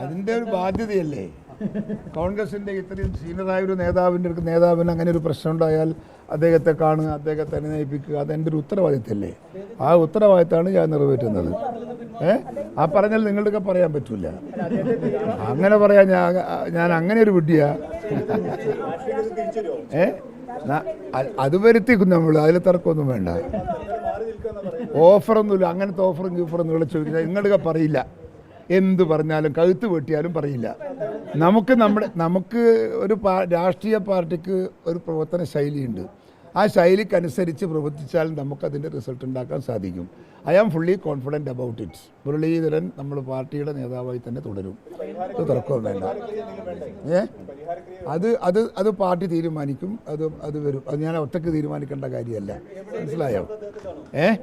അതിന്റെ ഒരു ബാധ്യതയല്ലേ? കോൺഗ്രസിന്റെ ഇത്രയും സീനിയറായ ഒരു നേതാവിന്റെ അടുത്ത് നേതാവിന് അങ്ങനെ ഒരു പ്രശ്നം ഉണ്ടായാൽ അദ്ദേഹത്തെ കാണുക അദ്ദേഹത്തെ അനുനയിപ്പിക്കുക അതെന്റെ ഒരു ഉത്തരവാദിത്തമല്ലേ ആ ഉത്തരവാദിത്തമാണ് ഞാൻ നിറവേറ്റുന്നത്. ഏ? ആ പറഞ്ഞാൽ നിങ്ങളുടെയൊക്കെ പറയാൻ പറ്റൂല. അങ്ങനെ പറയാൻ ഞാൻ ഞാൻ അങ്ങനെ ഒരു വിഡ്ഢിയാ? ഏ? അത് വരുത്തിക്കും നമ്മൾ അതിൽ തർക്കമൊന്നും വേണ്ട. ഓഫറൊന്നുമില്ല അങ്ങനത്തെ ഓഫറും ഗീഫറൊന്നും ഇവിടെ ചോദിക്കുന്നത് നിങ്ങളൊക്കെ പറയില്ല. എന്ത് പറഞ്ഞാലും കഴുത്ത് വെട്ടിയാലും പറയില്ല. നമുക്ക് നമ്മുടെ നമുക്ക് ഒരു രാഷ്ട്രീയ പാർട്ടിക്ക് ഒരു പ്രവർത്തന ശൈലിയുണ്ട്. ആ ശൈലിക്കനുസരിച്ച് പ്രവർത്തിച്ചാൽ നമുക്കതിന്റെ റിസൾട്ട് ഉണ്ടാക്കാൻ സാധിക്കും. I am fully confident about it. Muraleedharan നമ്മൾ പാർട്ടിയുടെ നേതാവായി തന്നെ തുടരും. അത് തർക്കവും വേണ്ട. ഏ? അത് അത് അത് പാർട്ടി തീരുമാനിക്കും. അത് അത് വരും. അത് ഞാൻ ഒറ്റയ്ക്ക് തീരുമാനിക്കേണ്ട കാര്യമല്ല. മനസ്സിലായോ? ഏ?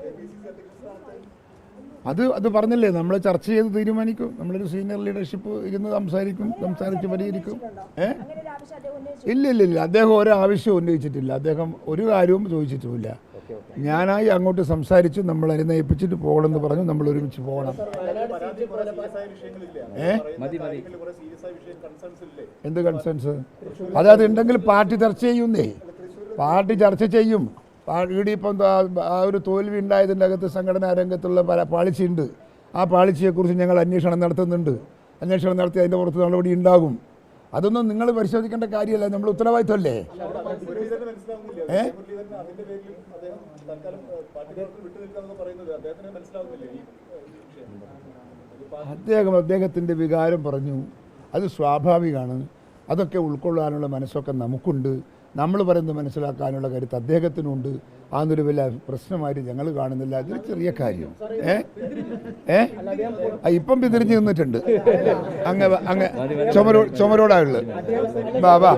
അത് അത് പറഞ്ഞല്ലേ? നമ്മൾ ചർച്ച ചെയ്ത് തീരുമാനിക്കും. നമ്മളൊരു സീനിയർ ലീഡർഷിപ്പ് ഇരുന്ന് സംസാരിക്കും സംസാരിച്ച് പരിഹരിക്കും. ഏ? ഇല്ല ഇല്ല ഇല്ല അദ്ദേഹം ഒരു ആവശ്യവും ഉന്നയിച്ചിട്ടില്ല. അദ്ദേഹം ഒരു കാര്യവും ചോദിച്ചിട്ടുമില്ല. ഞാനായി അങ്ങോട്ട് സംസാരിച്ചു നമ്മൾ അനുനയിപ്പിച്ചിട്ട് പോകണമെന്ന് പറഞ്ഞു നമ്മൾ ഒരുമിച്ച് പോകണം. ഏ? എന്ത് കൺസേൺസ് അതായത് അത് ഉണ്ടെങ്കിൽ പാർട്ടി ചർച്ച ചെയ്യുന്നേ. പാർട്ടി ചർച്ച ചെയ്യും. എന്താ ആ ഒരു തോൽവി ഉണ്ടായതിന്റെ അകത്ത് സംഘടനാ രംഗത്തുള്ള പല പാളിച്ചയുണ്ട്. ആ പാളിച്ചയെക്കുറിച്ച് ഞങ്ങൾ അന്വേഷണം നടത്തുന്നുണ്ട്. അന്വേഷണം നടത്തി അതിന്റെ പുറത്ത് നടപടി ഉണ്ടാകും. അതൊന്നും നിങ്ങൾ പരിശോധിക്കേണ്ട കാര്യമല്ല നമ്മൾ ഉത്തരവാദിത്തമല്ലേ ഏ? അദ്ദേഹം അദ്ദേഹത്തിന്റെ വികാരം പറഞ്ഞു. അത് സ്വാഭാവികമാണ്. അതൊക്കെ ഉൾക്കൊള്ളാനുള്ള മനസ്സൊക്കെ നമുക്കുണ്ട്. നമ്മൾ പറയുന്നത് മനസ്സിലാക്കാനുള്ള കരുത്ത് അദ്ദേഹത്തിനുണ്ട്. അതൊരു വലിയ പ്രശ്നമായിട്ട് ഞങ്ങൾ കാണുന്നില്ല. അതൊരു ചെറിയ കാര്യം. ഏ? ഏ? ഇപ്പം പിന്തിരിഞ്ഞ് നിന്നിട്ടുണ്ട്. അങ്ങ് അങ്ങ് ചുമരോ ചുമരോടായുള്ളത് വാ വാ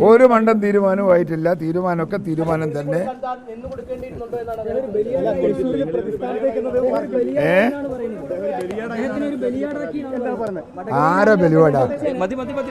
ഒരു മണ്ടം തീരുമാനമായിട്ടില്ല തീരുമാനമൊക്കെ തീരുമാനം തന്നെ. ഏ? ആരെ ബലിവാടാ? മതി മതി മതി മതി.